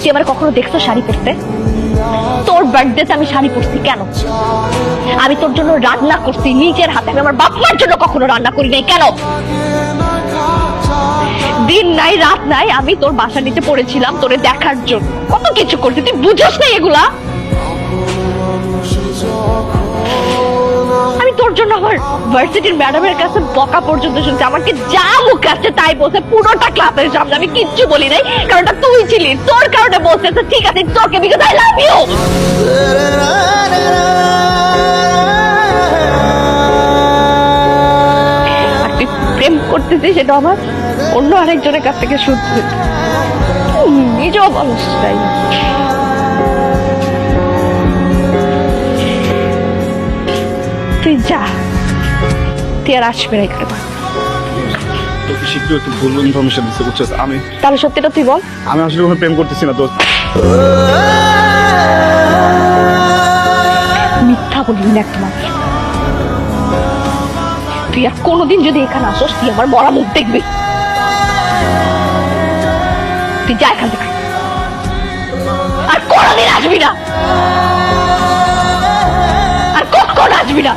তুই আমার কখনো দেখছ শাড়ি পরতে? তোর বার্থডেতে আমি শাড়ি পরছি কেন? আমি তোর জন্য রান্না করছি, নিজের হাতে। আমি আমার বাপমার জন্য কখনো রান্না করি নাই, কেন? দিন নাই, রাত নাই, আমি তোর বাসা নিতে পড়েছিলাম তোরে দেখার জন্য। কত কিছু করছি, তুই বুঝোস না এগুলা? আমি জন্য আমার ভার্সিটির ম্যাডামের কাছে বকা পর্যন্ত শুনছি। আমাকে যা মুখ আছে তাই বলছে। পুরোটা ক্লাসের সামনে আমি কিচ্ছু বলি নাই কারণ তুই ছিলি। তোর কারণে বলছে ঠিক আছে, তোকে বিকজ আই লাভ ইউ প্রেম করতেছিস, সেটা আমার অন্য আরেকজনের কাছ থেকে শুনতে নিজেও বলস তাই তুই যা। তুই আর আসবে না এখানে। তোকে শিখতে একটু ভুল ইনফরমেশন দিচ্ছে বুঝছিস আমি তাহলে সত্যিটা তুই বল। আমি আসলে কোনো প্রেম করতেছি না দোস্ত। মিথ্যা বলবি না তুই আর কোনোদিন যদি এখানে আসোস তুই আমার মরা মুখ দেখবি। তুই যা এখান থেকে। আর কোনোদিন আসবি না। আসবি না।